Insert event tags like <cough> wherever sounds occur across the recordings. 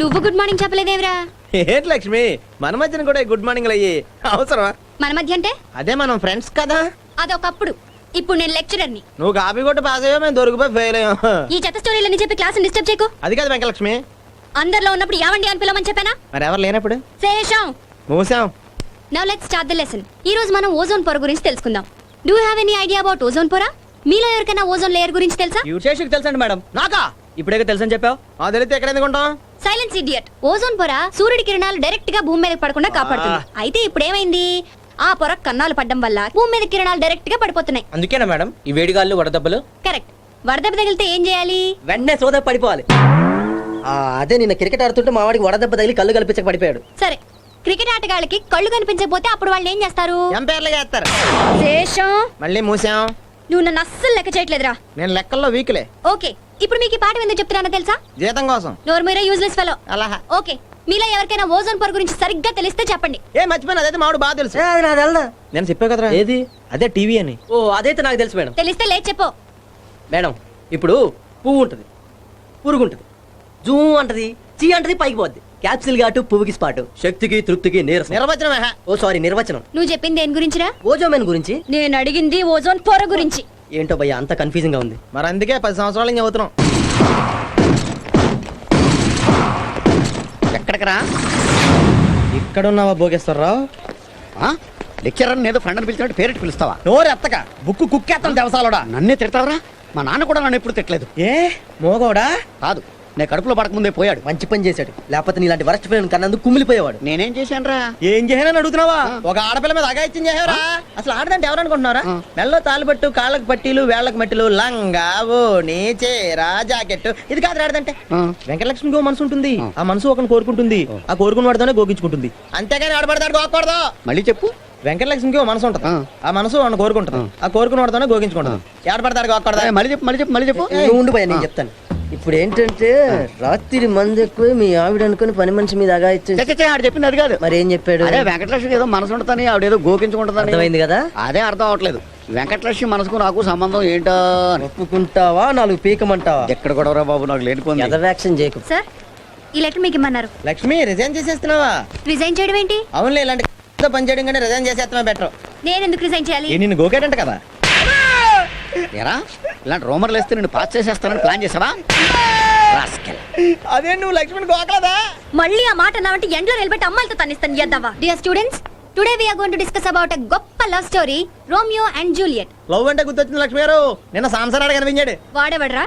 నువ్వు good morning చెప్పలేదేవరా ఏంటి లక్ష్మి? మన మధ్యన కూడా గుడ్ మార్నింగ్ అయ్యి అవసరమా? మన మధ్య అంటే? అదే మనం ఫ్రెండ్స్ కదా. అదొకప్పుడు. ఇప్పుడు నేను లెక్చరర్ని నువ్వు కాపీ కొట్టి పాస్ అయ్యో మేము దొరికిపోయి ఫెయిల్ అయ్యాం. ఈ చెత్త స్టోరీలని చెప్పి క్లాస్ డిస్టర్బ్ చేయకు. అది కాదు వెంకలక్ష్మి. అందరిలో ఉన్నప్పుడు యావండి అని పిలవమని చెప్పానా? మరి ఎవరు లేనప్పుడు? శేషం. మూసాం. Now let's start the lesson ఈ రోజు మనం ఓజోన్ పొర గురించి తెలుసుకుందాం. Do have any idea about ozone పొర? మీలో ఎవరికైనా ఓజోన్ లేయర్ గురించి తెలుసా? యువశేషుకు తెలుసండి మేడం. నాకా? ఇప్పుడే తెలుసని చెప్పావు? ఆ తెలిస్తే ఎక్కడ ఎందుకుంటాం సైలెన్స్ ఇడియట్ ఓజోన్ పొర సూర్యుడి కిరణాలు డైరెక్ట్గా భూమి మీద పడకుండా కాపాడుతుంది. అయితే ఇప్పుడు ఏమైంది ఆ పొర కన్నాలు పడ్డం వల్ల భూమి మీద కిరణాలు డైరెక్ట్గా పడిపోతున్నాయి. అందుకేనా మేడం? ఈ వేడిగాళ్ళు వడదెబ్బలు? కరెక్ట్ వరదెబ్బ తగిలితే ఏం చేయాలి? వెంటనే సోదా పడిపోవాలి. ఆ, అదే నిన్న క్రికెట్ ఆడుతుంటే మా వాడికి వడదెబ్బ తగిలి కళ్ళు కల్పించక పడిపోయాడు. సరే. క్రికెట్ ఆటగాళ్ళకి కళ్ళు కనిపించకపోతే అప్పుడు వాళ్ళు ఏం చేస్తారు? ఎంపైర్లు చేస్తారు? శేషం. మళ్ళీ మూసాం? నువ్వు నన్ను అస్సలు లెక్క చేయట్లేదురా. నేను లెక్కల్లో వీక్లే. ఓకే. ఇప్పుడు మీకు ఈ పాఠం ఎందుకు చెప్తున్నానో తెలుసా? జీతం కోసం. నోరు మీరే యూజ్లెస్ ఫెలో అలా ఓకే. మీలో ఎవరికైనా ఓజోన్ పొర గురించి సరిగ్గా తెలిస్తే చెప్పండి. ఏ మర్చిపోయిన అదైతే మామిడి బాగా తెలుసు. ఏ, అది నాది వెళ్దా నేను చెప్పావు కదరా? ఏది? అదే టీవీ అని. ఓ అదైతే నాకు తెలుసు మేడం. తెలిస్తే లేదు చెప్పు. మేడం ఇప్పుడు పువ్వు ఉంటుంది. పురుగు ఉంటుంది. జూ అంటది చీ అంటది పైకి పోద్ది. క్యాప్సిల్ ఘాటు పువ్వుకి స్పాటు. శక్తికి తృప్తికి నీరసం. నిర్వచనమే హ. ఓ సారీ నిర్వచనం. నువ్వు చెప్పింది దేని గురించిరా? ఓజోమెన్ గురించి? నేను అడిగింది ఓజోన్ పొర గురించి. ఏంటో భయ్య అంత కన్ఫ్యూజింగ్గా ఉంది. మరి అందుకే పది సంవత్సరాల నుంచి చదువుతున్నాం ఎక్కడికి రా? ఇక్కడ ఉన్నావా భోగేశ్వరరావు లెక్చరర్ ఏదో ఫ్రెండ్ అని పిలిచినట్టు పేరెట్ పిలుస్తావా? నోరు ఎత్తక. బుక్కు కుక్కేస్తాను దేవసాలోడా. నన్నే తిడతావరా? మా నాన్న కూడా నన్ను ఎప్పుడు తిట్టలేదు. ఏ? మోగోడా? కాదు. నేను కడుపులో పడకముందే పోయాడు. మంచి పని చేశాడు. లేకపోతే నీలాంటి వరస్ట్ ఫ్రెండ్ కన్నందుకు కుమిలిపోయేవాడు. నేనేం చేశాను రా ఏం చేయనని అడుగుతున్నావా? ఒక ఆడపిల్ల మీద అగాయిత్యం చేసావరా అసలు ఆడదంటే ఎవరనుకుంటున్నారా ఆ. మెల్లో తాలిపట్టు కాళ్ళకు పట్టీలు వేళ్ళకు మట్టిలు లంగా ఓణి చీర జాకెట్ ఇది కాదు ఆడదంటే. వెంకటలక్ష్మికి ఓ మనసు ఉంటుంది. ఆ. మనసు ఒకరిని కోరుకుంటుంది. ఆ. కోరుకున్న వాడితోనే గోగించుకుంటుంది. అంతేగాని ఆడబడతాడు గోకూడదు మళ్ళీ చెప్పు. వెంకటలక్ష్మికి ఓ మనసు ఉంటుంది. ఆ. మనసు వాడిని కోరుకుంటుంది. ఆ. కోరుకున్న వాడితోనే గోగించుకుంటుంది. ఏడబడతాడు గోకూడదా మళ్ళీ చెప్పు మళ్ళీ చెప్పు మళ్ళీ చెప్పు. నువ్వు ఉండు భయ నేను చెప్తాను. ఇప్పుడు ఏంటంటే రాత్రి మంది ఎక్కువ మీ ఆవిడ అనుకుని పని మనిషి మీద అగాయిచ్చు చే, ఆడు చెప్పింది అది కాదు. మరి ఏం చెప్పాడు? అదే వెంకటలక్ష్మి ఏదో మనసు ఉంటుందని ఆవిడ ఏదో గోకించుకుంటుందని అర్థమైంది కదా? అదే అర్థం అవట్లేదు వెంకటలక్ష్మి మనసుకు నాకు సంబంధం ఏంటో అని. ఒప్పుకుంటావా నాలుగు పీకమంటావా? ఎక్కడ గొడవరా బాబు నాకు లేనిపోయింది ఎదవ్యాక్షన్ చేయకు. సార్ ఈ లెటర్ మీకు ఇమ్మన్నారు. లక్ష్మి రిజైన్ చేసేస్తున్నావా? రిజైన్ చేయడం ఏంటి? అవునులే ఇలాంటి తో పని చేయడం కంటే రిజైన్ చేసేస్తామే బెటర్. నేను ఎందుకు రిజైన్ చేయాలి? ఏ నిన్ను గోకేటంట కదా? ఏరా ఇలాంటి రోమర్లు వేస్తే నేను పాస్ చేసేస్తానని ప్లాన్ చేసావా. అదే నువ్వు లక్ష్మిని గోకలేదా? మళ్ళీ ఆ మాట నావంటి ఎండ్లో నిలబెట్టి అమ్మాయిలతో తనిస్తాను ఎద్దవా dear students today we are going to discuss about a గొప్ప love story Romeo and Juliet love అంటే గుర్తొచ్చింది లక్ష్మి గారు. నిన్న సాంసరాడు కనిపించాడు. వాడేవడ్రా?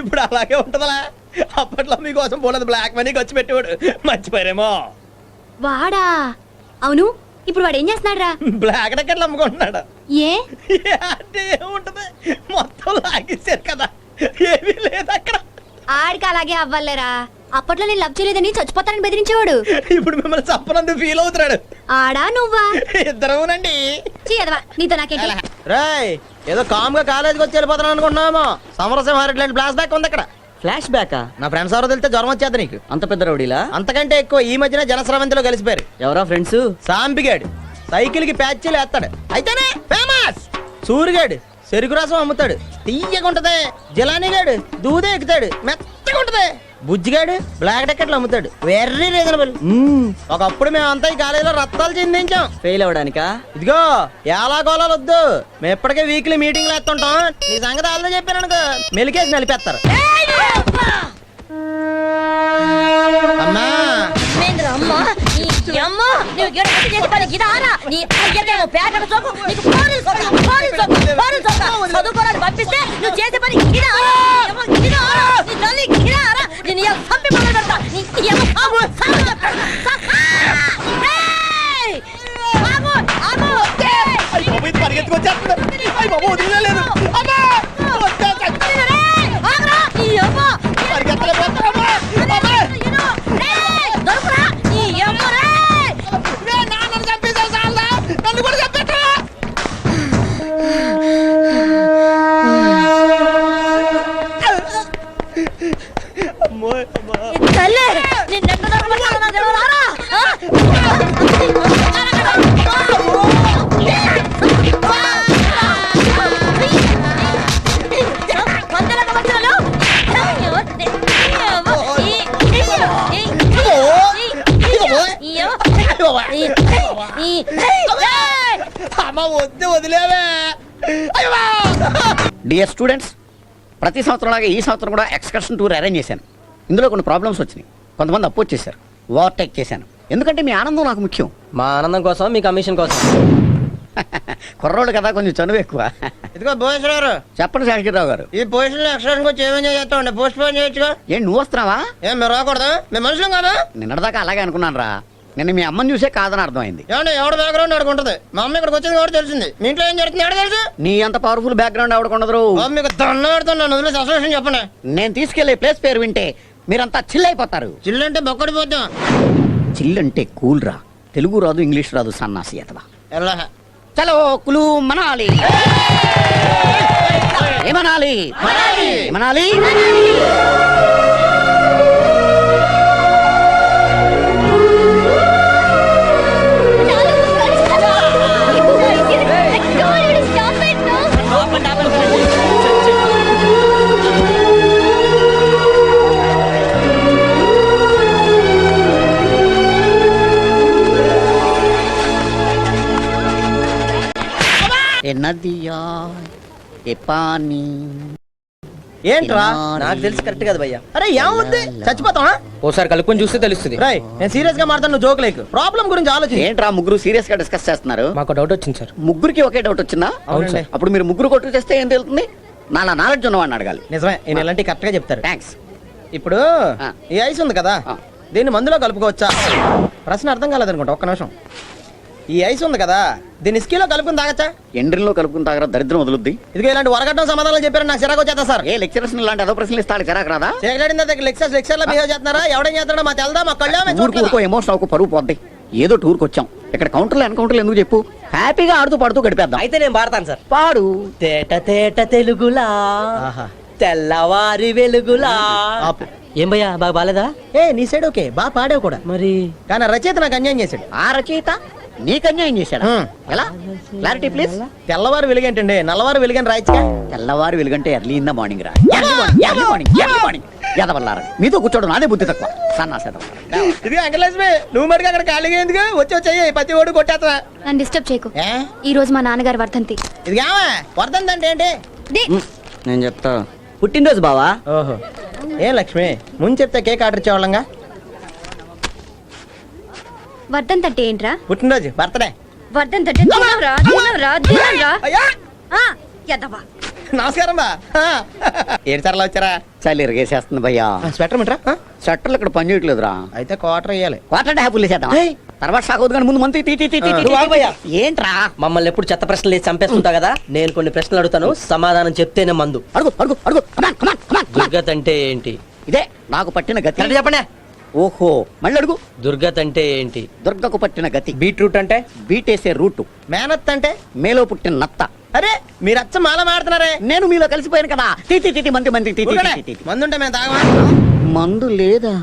ఇప్పుడు అలాగే ఉంటదలా. అప్పట్లో మీకోసం పోలేదు బ్లాక్ మనీ ఖర్చు పెట్టేవాడు. మర్చిపోయారేమో. వాడా? అవును. ఇప్పుడు వాడు ఏం చేస్తున్నాడు రా బ్లాక్ టికెట్లు అమ్ముకుంటున్నాడు. ఏ? అంటే ఏముంటది? మొత్తం లాగేశారు కదా. ఏమీ లేదు అక్కడ. ఆడికి అలాగే అవ్వాలేరా? అప్పట్లో నేను లవ్ చేయలేదని చచ్చిపోతానని బెదిరించేవాడు. ఇప్పుడు మిమ్మల్ని చప్పనందుకు ఫీల్ అవుతున్నాడు. ఆడా నువ్వా? ఇద్దరునండి చీ ఎదవా నీతో నాకేంటి రాయ్ ఏదో కామ్గా కాలేజీకి వచ్చి వెళ్ళిపోతున్నాను అనుకుంటున్నామో సమరసింహారెడ్డి లాంటి ఫ్లాష్ బ్యాక్ ఉంది అక్కడ ఫ్లాష్ బ్యాకా నా ఫ్రెండ్స్ ఎవరో తెలితే జ్వరం వచ్చేది నీకు. అంత పెద్ద రౌడీలా? అంతకంటే ఎక్కువ ఈ మధ్యన జనస్రవంతిలో కలిసిపోయారు ఎవరా ఫ్రెండ్స్ సాంపిగాడు సైకిల్కి ప్యాచ్లు వేస్తాడు అయితేనే ఫేమస్ సూరిగాడు. చెరుకు రసం అమ్ముతాడు. తీయగా ఉంటది జిలానీగాడు. దూదే ఎక్కుతాడు. మెత్తగా ఉంటది బుజ్జిగాడు బ్లాక్ టికెట్లు అమ్ముతాడు. Very reasonable. ఒకప్పుడు మేమంతా ఈ కాలేజీలో రక్తాలు చెందించాం. ఫెయిల్ అవ్వడానికా? ఇదిగో ఎలా గోళాలు వద్దు. మేము ఇప్పటికే వీక్లీ మీటింగ్లు వేస్తుంటాం. నీ సంగతి వాళ్ళతో చెప్పాను అనుకో. మెలికేసి నలిపేస్తారు. అమ్మా! అమ్మా? నీ అమ్మ నువ్వు గిడ కట్టి చేసి పని గిద ఆరా నీ అయ్యదేమో పేటకు సోకు నీకు పోలీలు సోకు పోలీలు సోకు పోలీలు సోకు చదువుకోరాని పంపిస్తే నువ్వు చేసే పని గిద ఆరా నీ అమ్మ గిద ఆరా నీ తల్లి గిద ఆరా నేను ఇయ్యాల చంపి మొదలు పెడతా నీ నీ అమ్మ అమ్మ వద్దు వదిలేవే అయ్యో బా! డియర్ స్టూడెంట్స్ ప్రతి సంవత్సరంలాగా ఈ సంవత్సరం కూడా ఎక్స్కర్షన్ టూర్ అరేంజ్ చేశాను. ఇందులో కొన్ని ప్రాబ్లమ్స్ వచ్చినాయి. కొంతమంది అపోజ్ చేశారు ఓవర్టేక్ చేశాను. ఎందుకంటే మీ ఆనందం నాకు ముఖ్యం. మా ఆనందం కోసం మీ కమిషన్ కోసం. <laughs> కుర్రోళ్ళు కదా కొంచెం చనువు ఎక్కువ. ఇదిగో భువనేశ్వర గారు. చెప్పండి శాఖరావు గారు. ఈ పొజిషన్ ఎక్స్ట్రా వచ్చి ఏమేం చేస్తా ఉండే పోస్ట్ పోన్ చేయొచ్చుగా? ఏం నువ్వు వస్తున్నావా? ఏం మీరు రాకూడదు? మేము మనుషులం కాదా? నిన్నటిదాకా అలాగే అనుకున్నాను రా నిన్న మీ అమ్మని చూసే కాదని అర్థమైంది. ఎవడ బ్యాక్గ్రౌండ్ అడుగుంటది మా అమ్మ ఇక్కడికి వచ్చింది కూడా తెలిసింది. మీ ఇంట్లో ఏం జరుగుతుంది? ఎవడ తెలుసు? నీ అంత పవర్ఫుల్ బ్యాక్గ్రౌండ్ ఎవడకుండదు బాబు మీకు దండం పెడుతున్నాను వదిలేసి అసోసియేషన్ చెప్పండి నేను తీసుకెళ్ళే ప్లేస్ పేరు వింటే మీరంతా చిల్ అయిపోతారు. చిల్లు అంటే బొక్కడిపోతాం చిల్ అంటే కూల్ రా. తెలుగు రాదు ఇంగ్లీష్ రాదు సన్నాసి అతవా ఎలా? చలో కులు మనాలి. ఏమనాలి ఏమనాలి ఏ నదియా ఏ పానీ ఏంట్రా నాకు తెలిసి కరెక్ట్ కదా భయ్యా. అరే ఏమవుద్ది చచ్చిపోతావా? ఓసారి కలుపుకొని చూస్తే తెలుస్తుంది. రై నేను సీరియస్గా మాట్లాడుతున్నా జోక్ లేకు. ప్రాబ్లం గురించి ఆలోచించి. ఏంట్రా ముగ్గురు సీరియస్గా డిస్కస్ చేస్తున్నారు? మాకు డౌట్ వచ్చింది సార్. ముగ్గురికి ఒకే డౌట్ వచ్చిందా? అవును సార్. అప్పుడు మీరు ముగ్గురు కొట్టు చేస్తే ఏం తెలుస్తుంది? నాలా నాలెడ్జ్ ఉన్నవాడిని అడగాలి. నిజమే నేను ఇలాంటి కరెక్ట్గా చెప్తారు. థ్యాంక్స్ ఇప్పుడు. ఈ ఐస్ ఉంది కదా. దీన్ని మందులో కలుపుకోవచ్చా? ప్రశ్న అర్థం కాలేదనుకుంటా ఒక్క నిమిషం. ఈ ఐస్ ఉంది కదా దీన్ని స్కీలో కలుపుకుని తాగచ్చా? ఎండ్రిలో కలుపుకుని తాగరా దరిద్రం వదులుద్ది. ఇదిగో ఇలాంటి వరగడ్డం సమాధానాలు చెప్పారు నాకు చిరాకు వచ్చేస్తా సార్. ఏ లెక్చరర్స్ ఇలాంటి ఏదో ప్రశ్నలు ఇస్తాడు చిరాకు రాదా? దగ్గర లెక్చర్స్ లెక్చర్లో బిహేవ్ చేస్తున్నారా? ఎవడేం చేస్తున్నాడో మా తెలదా? మా కళ్ళా? ఎమోషన్ అవ్వకు పరువు పోద్ది. ఏదో టూర్కి వచ్చాం. ఇక్కడ కౌంటర్లు ఎన్కౌంటర్లు ఎందుకు చెప్పు? హ్యాపీగా ఆడుతూ పడుతూ గడిపేద్దాం. అయితే నేను పాడతాను సార్. పాడు. తేట తేట తెలుగులా. తెల్లవారి వెలుగులా. ఏం భయ్యా బాగా బాలేదా? ఏ నీ సైడ్ ఓకే. బాగా పాడావు కూడా. మరి? కానీ రచయిత నాకు అన్యాయం చేశాడు. ఆ రచయిత? నీకు అన్యాయం చేశాడా. ఎలా? క్లారిటీ ప్లీజ్ తెల్లవారు వెలుగేంటండి. నల్లవారు వెలుగని రాయచ్చుగా తెల్లవారు వెలుగంటే ఎర్లీ ఇన్ ద మార్నింగ్ రా. ఎర్లీ మార్నింగ్ ఎర్లీ మార్నింగ్ ఎదవల్లారా మీతో కూర్చోవడం నాదే బుద్ధి తక్కువ. సన్నాసేదవ ఇది వెంకటలక్ష్మి నువ్వు మటుకు అక్కడ ఖాళీగా ఎందుకు? వచ్చి వచ్చి ప్రతి ఓడి కొట్టేస్తా. నన్ను డిస్టర్బ్ చేయకు. ఏ? ఈ రోజు మా నాన్నగారు వర్ధంతి. ఇది కావా వరదండి ఏంటి? దే. నేను చెప్తా. పుట్టినరోజు బావా? ఓహో. ఏ లక్ష్మి ముందు చెప్తే కేక్ ఆర్డర్ ఇచ్చేవాళ్ళంగా? వర్ధంతి అంటే ఏంట్రా? పుట్టినరోజు బర్త్డే. వర్ధంతి అంటే తినవురా తినవురా తినవురా అయ్యా! ఆ, ఎదవా? నమస్కారం బా ఏడు సార్లు వచ్చారా? చలి ఇరగేసేస్తుంది భయ్యా. స్వెటర్ మిట్రా షట్టర్లు ఇక్కడ పని చేయట్లేదురా. అయితే క్వార్టర్ వేయాలి. క్వార్టర్ హ్యాపీలు చేద్దాం ఏయ్. తర్వాత షాక్ అవుతుంది కానీ ముందు మంత్ తీ తీ తీ తీ, ఆ. తీ, నువ్వు ఆగు భయ్యా. ఏంట్రా? మమ్మల్ని ఎప్పుడు చెత్త ప్రశ్నలు వేసి చంపేస్తుంటా కదా? నేను కొన్ని ప్రశ్నలు అడుగుతాను సమాధానం చెప్తేనే మందు. అడుగు అడుగు అడుగు. కమాన్ కమాన్ కమాన్ దుర్గత్ అంటే ఏంటి? ఇదే నాకు పట్టిన గతి. కరెక్ట్ చెప్పండి. ఓహో మళ్ళీ అడుగు దుర్గత్ అంటే ఏంటి? దుర్గకు పట్టిన గతి. బీట్రూట్ అంటే? బీటేసే రూటు. మేనత్ అంటే? మేలో పుట్టిన నత్త. అరే మీరు అచ్చ మాల మాడుతున్నారే. నేను మీలో కలిసిపోయాను కదా. తీ తీ తీ, తీ మంది మంది తీ, తీ, ఊరుకోలే. తీ, తీ, తీ. మందుంటే మేము తాగమా మందు లేదా?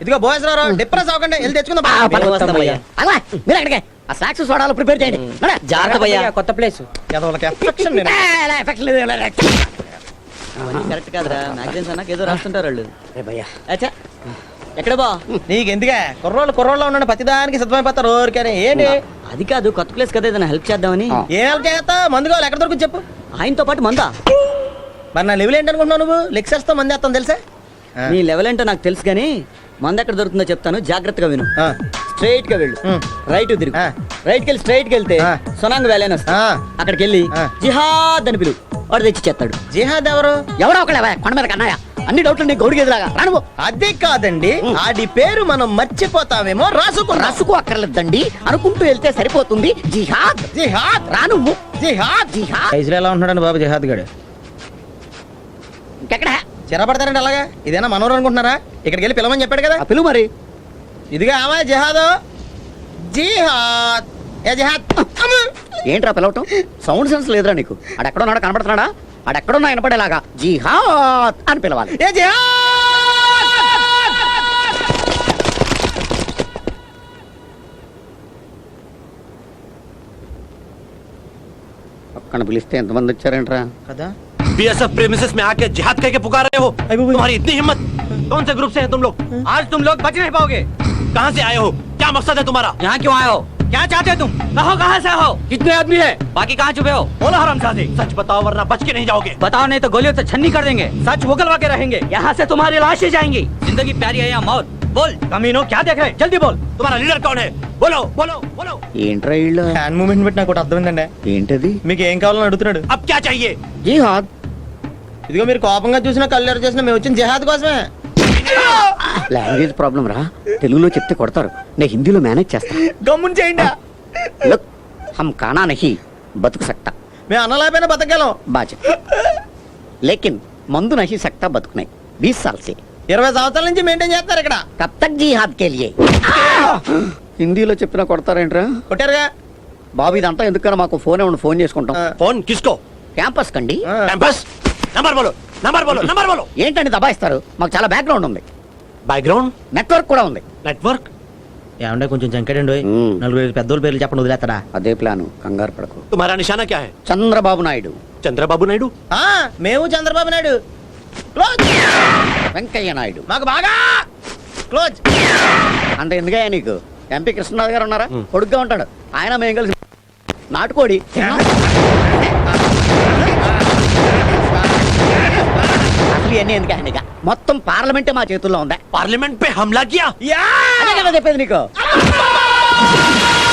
ఇదిగో బోయస్ రావు డిప్రెస్ అవ్వకండి వెళ్ళి తెచ్చుకుందాం. ఆ, పద. అలా మీరు అక్కడికే. ఆ స్నాక్స్ సోడాలు ప్రిపేర్ చేయండి. నడే. జాగ్రత్త భయ్యా కొత్త ప్లేస్. ఎదవలకి affection <laughs> నేను. ఏ, లే, effect లేదు, లే, లే. కరెక్ట్ కాదురా. మ్యాగజైన్స్ అన్నాక ఏదో రాస్తుంటారు వాళ్ళు. ఏ భయ్యా. అచ్చా. ఎక్కడ బా? నీకు ఎందుకే కుర్రోళ్ళు కుర్రోళ్ళు ఉన్నాడు ప్రతిదానికి సిద్ధమైపోతారు ఊరికనే. ఏంటి? అది కాదు కొత్త ప్లేస్ కదా ఏదైనా హెల్ప్ చేద్దామని. ఏం help చేస్తా మందు కావాలి ఎక్కడ దొరుకుతుంది చెప్పు. ఆయనతో పాటు మందా? మరి నా లెవెల్ ఏంటనుకుంటున్నావు నువ్వు? లెక్చర్స్తో మంది వేస్తాను తెలుసా. నీ లెవెల్ ఏంటో నాకు తెలుసు కానీ మంద ఎక్కడ దొరుకుతుందో చెప్తాను. జాగ్రత్తగా విను. స్ట్రైట్గా వెళ్ళు. రైట్ తిరుగు. రైట్కి వెళ్ళి స్ట్రైట్కి వెళ్తే. సొనాంగ్ వ్యాలీ అని. అక్కడికి వెళ్ళి. జిహాద్ అని పిలువు. వాడు తెచ్చి చేస్తాడు జిహాద్ ఎవరు? ఎవడో ఒకళ్ళే కొండ మీద కన్నాయ? అన్ని డౌట్లు నీకు గౌడికి ఎదురాగా. రాను అది కాదండి. ఆడి పేరు మనం మర్చిపోతామేమో రాసుకున్నా రసుకు అక్కర్లేదండి. అనుకుంటూ వెళ్తే సరిపోతుంది. జిహాద్. జిహాద్. రాను జిహాద్. జిహాద్. వయసులో ఎలా ఉంటున్నాడు బాబు జిహాద్ గడు. ఇంకెక్కడ? చిరపడతారండి అలాగా? ఇదేనా మనోరు అనుకుంటున్నారా? ఇక్కడికి వెళ్ళి పిలవని చెప్పాడు కదా. ఆ పిలువు మరి. ఇదిగా ఆమె జిహాద్. జిహాద్. ఏ జిహాద్? అమ్ము. ఏంట్రా పిలవటం? సౌండ్ సెన్స్ లేదురా నీకు. ఆడెక్కడో నాడు కనపడుతున్నాడా? ఆడెక్కడో నా వినపడేలాగా జిహాద్ అని పిలవాలి ఏ జిహాద్ పక్కన పిలిస్తే ఎంతమంది వచ్చారేంట్రా కదా बीएसएफ प्रेमिसेस में आके जिहाद कह के पुकार रहे हो तुम्हारी इतनी हिम्मत कौन से ग्रुप से है तुम लोग आज तुम लोग बच नहीं पाओगे कहाँ से आए हो क्या मकसद है तुम्हारा यहाँ क्यों आए हो क्या चाहते तुम कहो कहाँ से हो कितने आदमी है बाकी कहाँ छुपे हो बोलो हरामजादे सच बताओ वरना बच के नहीं जाओगे बताओ नहीं तो गोलियों से छन्नी कर देंगे सच उगलवा के रहेंगे यहाँ से तुम्हारी लाशें जाएंगी जिंदगी प्यारी है या मौत बोल कमीनो क्या देख रहे जल्दी बोल तुम्हारा लीडर कौन है बोलो बोलो बोलो ఏంట్రా వీళ్ళు హ్యాండ్ మూమెంట్ బట్టి నాకు ఒకటి అర్థమైందండి ఏంటది మీకు ఏం కావాలని అడుగుతున్నాడు अब क्या चाहिए జిహాద్ ఇదిగో మీరు కోపంగా చూసినా కళ్ళు చేసినా మేము వచ్చిన జిహాద్ కోసమే లాంగ్వేజ్ ప్రాబ్లం రా. తెలుగులో చెప్తే కొడతారు. నేను హిందీలో మేనేజ్ చేస్తా. గమ్మున్ చేయండి. హమ్ కానా నహి బతుకు సక్తా. మేము అన్నలేకపోయినా బతకగలం. బాజ లేకిన్ మందు నహి సక్తా బతుకునాయి. బీస్ సాల్సే. ఇరవై సంవత్సరాల నుంచి మెయింటైన్ చేస్తారు ఇక్కడ. కత్తక్ జీ జీహాద్ కే హిందీలో చెప్పినా కొడతారేంట్రా? కొట్టారుగా. బాబు ఇదంతా ఎందుకన్నా మాకు ఫోన్ ఏమన్నా ఫోన్ చేసుకుంటాం. ఫోన్ తీసుకో క్యాంపస్ కండి. క్యాంపస్ నంబర్ బోలు. నంబర్ బోలు. నంబర్ బోలు. ఏంటండి దబాయిస్తారు? మాకు చాలా బ్యాక్గ్రౌండ్ ఉంది. बैकग्राउंड నెట్వర్క్ కూడా ఉంది नेटवर्क ఏమంటే కొంచెం చంకడండి మ్మ్. నలుగురు ఐదు పెద్దోళ్ళ పేర్లు చెప్పండి వదిలేస్తాడా అదే ప్లాను కంగారు పడకు तुम्हारा निशाना क्या है చంద్రబాబు నాయుడు चंद्रबाबू नायडू ఆ, మేము చంద్రబాబు నాయుడు క్లోజ్ వెంకయ్య నాయుడు మాకు బాగా క్లోజ్ అంత ఎందుకయ్యా నీకు ఎంపీ కృష్ణరాజు గారు ఉన్నారా మ్. కొడుగ్గా ఉంటాడు ఆయన మేము కలిసి నాటుకోడి అసలు ఇవన్నీ ఎందుకు ఆయనగా మొత్తం పార్లమెంటే మా చేతుల్లో ఉందా. పార్లమెంట్ పే హమ్లా కియా? చెప్పేది నీకు.